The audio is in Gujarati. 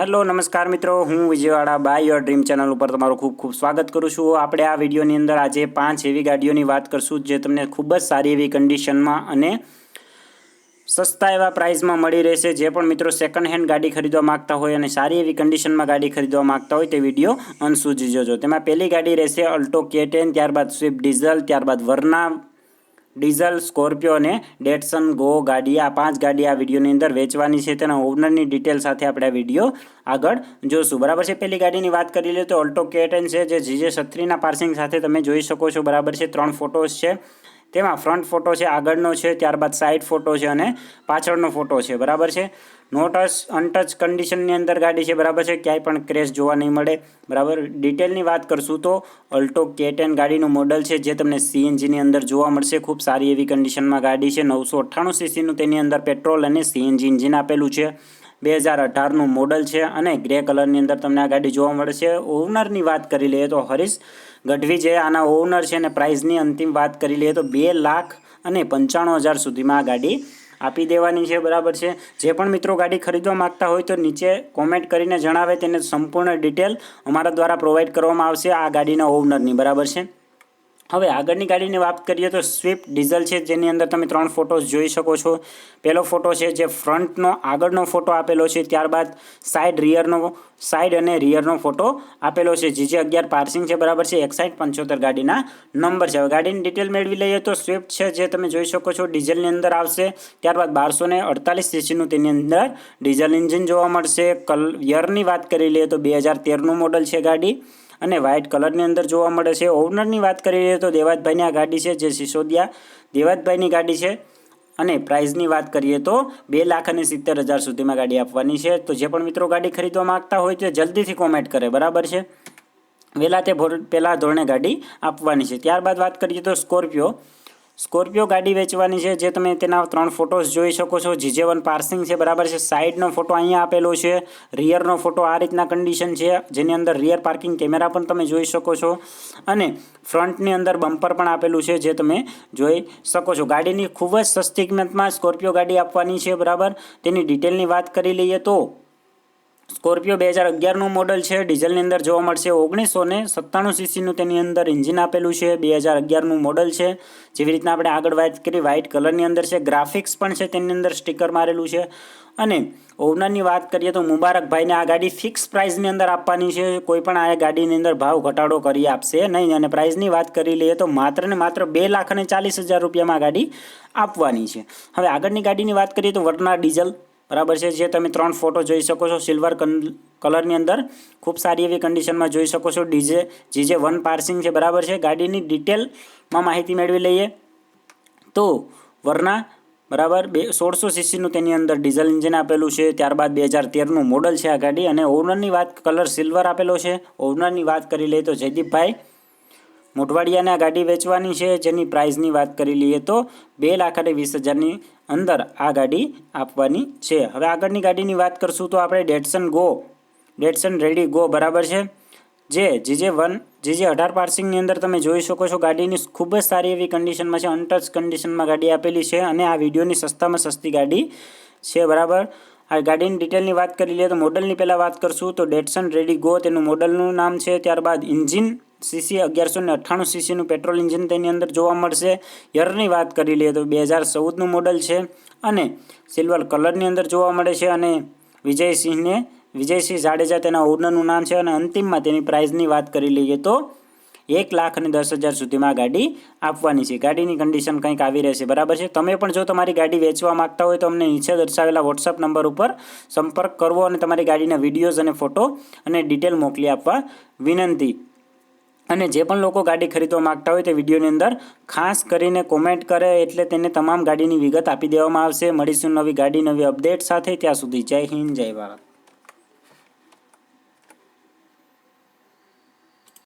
હેલો, નમસ્કાર મિત્રો. હું Vijayawada by your dream channel ઉપર તમારું ખૂબ ખૂબ સ્વાગત કરું છું. આપણે આ વિડીયોની અંદર આજે પાંચ એવી ગાડીઓની વાત કરશું જે તમને ખૂબ જ સારી એવી કન્ડિશનમાં અને સસ્તા એવા પ્રાઇસમાં મળી રહેશે. જે પણ મિત્રો સેકન્ડ હેન્ડ ગાડી ખરીદવા માગતા હોય અને સારી એવી કન્ડિશનમાં ગાડી ખરીદવા માગતા હોય તે વીડિયો અંત સુધી જોજો. તેમાં પહેલી ગાડી રહેશે અલ્ટો કેટેન ત્યારબાદ સ્વિફ્ટ ડીઝલ ત્યારબાદ વરના ડીઝલ, સ્કોર્પિયો અને ડેટસન ગો ગાડી આ પાંચ ગાડી આ વિડીયોની અંદર વેચવાની છે. તેના ઓનરની ડિટેલ સાથે આપણે આ વીડિયો આગળ જોશું. બરાબર છે? પહેલી ગાડીની વાત કરી લઈએ તો અલ્ટો કેટેન છે, જે જીજે છત્રીના પાર્સિંગ સાથે તમે જોઈ શકો છો. બરાબર છે? ત્રણ ફોટોસ છે. તેમાં ફ્રન્ટ ફોટો છે, આગળનો છે, ત્યારબાદ સાઈડ ફોટો છે અને પાછળનો ફોટો છે, બરાબર છે? નો ટચ અનટચ કન્ડિશનની અંદર ગાડી છે, બરાબર છે? ક્યાંય પણ ક્રેશ જોવા નહીં મળે, બરાબર? ડિટેલની વાત કરશું તો અલ્ટો કે ટેન ગાડીનું મોડલ છે, જે તમને સીએનજીની અંદર જોવા મળશે. ખૂબ સારી એવી કન્ડિશનમાં ગાડી છે, નવસો અઠ્ઠાણું સીસીનું તેની અંદર પેટ્રોલ અને સીએનજી ઇન્જિન આપેલું છે. બે હજાર અઢારનું મોડલ છે અને ગ્રે કલરની અંદર તમને આ ગાડી જોવા મળશે. ઓનરની વાત કરી લઈએ તો હરીશ ગઢવી જે આના ઓનર છે અને પ્રાઇઝની અંતિમ વાત કરી લઈએ તો બે લાખ અને પંચાણું હજાર સુધીમાં આ ગાડી આપી દેવાની છે, બરાબર છે. જે પણ મિત્રો ગાડી ખરીદવા માગતા હોય તો નીચે કોમેન્ટ કરીને જણાવે, તેને સંપૂર્ણ ડિટેલ અમારા દ્વારા પ્રોવાઈડ કરવામાં આવશે આ ગાડીના ઓનરની, બરાબર છે. હવે આગળની ગાડીની વાત કરીએ તો સ્વિફ્ટ ડીઝલ છે, જેની અંદર તમે ત્રણ ફોટોસ જોઈ શકો છો. પહેલો ફોટો છે જે ફ્રન્ટનો, આગળનો ફોટો આપેલો છે, ત્યારબાદ સાઈડ રિયરનો, સાઈડ અને રિયરનો ફોટો આપેલો છે, જે અગિયાર પાર્સિંગ છે, બરાબર છે એકસાઠ પંચોતેર ગાડીના નંબર છે. હવે ગાડીની ડિટેલ મેળવી લઈએ તો સ્વિફ્ટ છે જે તમે જોઈ શકો છો, ડીઝલની અંદર આવશે. ત્યારબાદ બારસો ને અડતાલીસ સીસીનું તેની અંદર ડીઝલ ઇન્જિન જોવા મળશે. કલ, યરની વાત કરી લઈએ તો બે હજાર તેરનું મોડલ છે ગાડી. અને વ્હાઇટ કલરની અંદર જોવા મળે છે. ઓનરની વાત કરીએ તો દેવાતભાઈની આ ગાડી છે, જે સિસોદિયા. દેવાતભાઈની ગાડી છે અને પ્રાઇઝની વાત કરીએ તો બે લાખ અને સિત્તેર હજાર સુધીમાં ગાડી આપવાની છે. તો જે પણ મિત્રો ગાડી ખરીદવા માગતા હોય તે જલ્દીથી કોમેન્ટ કરે, બરાબર છે? વહેલા તે પહેલાં ધોરણે ગાડી આપવાની છે. ત્યારબાદ વાત કરીએ તો સ્કોર્પિયો સ્કોર્પિયો ગાડી વેચવાની છે, જે તમે તેના ત્રણ ફોટોસ જોઈ શકો છો. જીજે વન પાર્સિંગ છે, બરાબર છે. સાઈડનો ફોટો અહીંયા આપેલો છે. રિયરનો ફોટો આ રીતના કન્ડિશન છે, જેની અંદર રિયર પાર્કિંગ કેમેરા પણ તમે જોઈ શકો છો. અને ફ્રન્ટની અંદર બમ્પર પણ આપેલું છે, જે તમે જોઈ શકો છો. ગાડીની ખૂબ જ સસ્તી કિંમતમાં સ્કોર્પિયો ગાડી આપવાની છે, બરાબર. તેની ડિટેલની વાત કરી લઈએ તો સ્કોર્પિયો બે હજાર અગિયારનું મોડલ છે. ડીઝલની અંદર જોવા મળશે ઓગણીસો ને સત્તાણું સીસીનું તેની અંદર એન્જિન આપેલું છે. બે હજાર અગિયારનું મોડલ છે. જેવી રીતના આપણે આગળ વાત કરી વ્હાઇટ કલરની અંદર છે. ગ્રાફિક્સ પણ છે તેની અંદર સ્ટીકર મારેલું છે. અને ઓનરની વાત કરીએ તો મુબારકભાઈને આ ગાડી ફિક્સ પ્રાઇસની અંદર આપવાની છે. કોઈ પણ આ ગાડીની અંદર ભાવ ઘટાડો કરી આપશે નહીં. અને પ્રાઇસની વાત કરી લઈએ તો માત્ર ને માત્ર બે લાખ અને ચાલીસ હજાર રૂપિયામાં ગાડી આપવાની છે. હવે આગળની ગાડીની વાત કરીએ તો વર્ના ડીઝલ બરાબર છે? જે તમે ત્રણ ફોટો જોઈ શકો છો સિલ્વર કલરની અંદર. ખૂબ સારી એવી કન્ડિશનમાં જોઈ શકો છો. ડીજે, જીજે વન પાર્સિંગ છે, બરાબર છે? ગાડીની ડિટેલમાં માહિતી મેળવી લઈએ. તો, વરના, બરાબર, બે, સોળસો સીસીનું તેની અંદર ડીઝલ ઇન્જિન આપેલું છે. ત્યારબાદ બે હજાર તેરનું મોડલ છે આ ગાડી. અને ઓનરની વાત કલર સિલ્વર આપેલો છે. ઓનરની વાત કરી લઈએ તો જયદીપભાઈ મોટવાડિયાને આ ગાડી વેચવાની છે, જેની પ્રાઇઝની વાત કરી લઈએ તો બે લાખ અને વીસ હજારની અંદર આ ગાડી આપવાની છે. હવે આગળની ગાડીની વાત કરશું તો આપણે Datsun go Datsun redi go બરાબર છે, જે જીજે વન, જીજે અઢાર પાર્સિંગની અંદર તમે જોઈ શકો છો ગાડીની ખૂબ જ સારી એવી કન્ડિશનમાં છે, અનટચ કન્ડિશનમાં ગાડી આપેલી છે અને આ વિડીયોની સસ્તામાં સસ્તી ગાડી છે બરાબર. આ ગાડીની ડિટેલની વાત કરી લઈએ તો મોડલની પહેલાં વાત કરશું તો ડેટસન રેડી ગો તેનું મોડલનું નામ છે, ત્યારબાદ ઇન્જિન સીસી અગિયારસો ને અઠ્ઠાણું સીસીનું પેટ્રોલ ઇન્જિન તેની અંદર જોવા મળશે. યરની વાત કરી લઈએ તો બે હજાર ચૌદનું મોડલ છે અને સિલ્વર કલરની અંદર જોવા મળે છે અને વિજયસિંહને, વિજયસિંહ જાડેજા તેના ઓનરનું નામ છે અને અંતિમમાં તેની પ્રાઇઝની વાત કરી લઈએ તો એક લાખ અને દસ હજાર સુધીમાં ગાડી આપવાની છે. ગાડીની કન્ડિશન કંઈક આવી રહેશે. બરાબર છે? તમે પણ જો તમારી ગાડી વેચવા માગતા હોય તો અમને નીચે દર્શાવેલા વોટ્સઅપ નંબર ઉપર સંપર્ક કરવો અને તમારી ગાડીના વિડીયોઝ અને ફોટો અને ડિટેલ મોકલી આપવા વિનંતી. અને જે પણ લોકો ગાડી ખરીદવા માગતા હોય તે વિડીયોની અંદર ખાસ કરીને કોમેન્ટ કરે એટલે તેને તમામ ગાડીની વિગત આપી દેવામાં આવશે. મળીશું નવી ગાડી, નવી અપડેટ સાથે. ત્યાં સુધી જય હિન્દ, જય ભારત.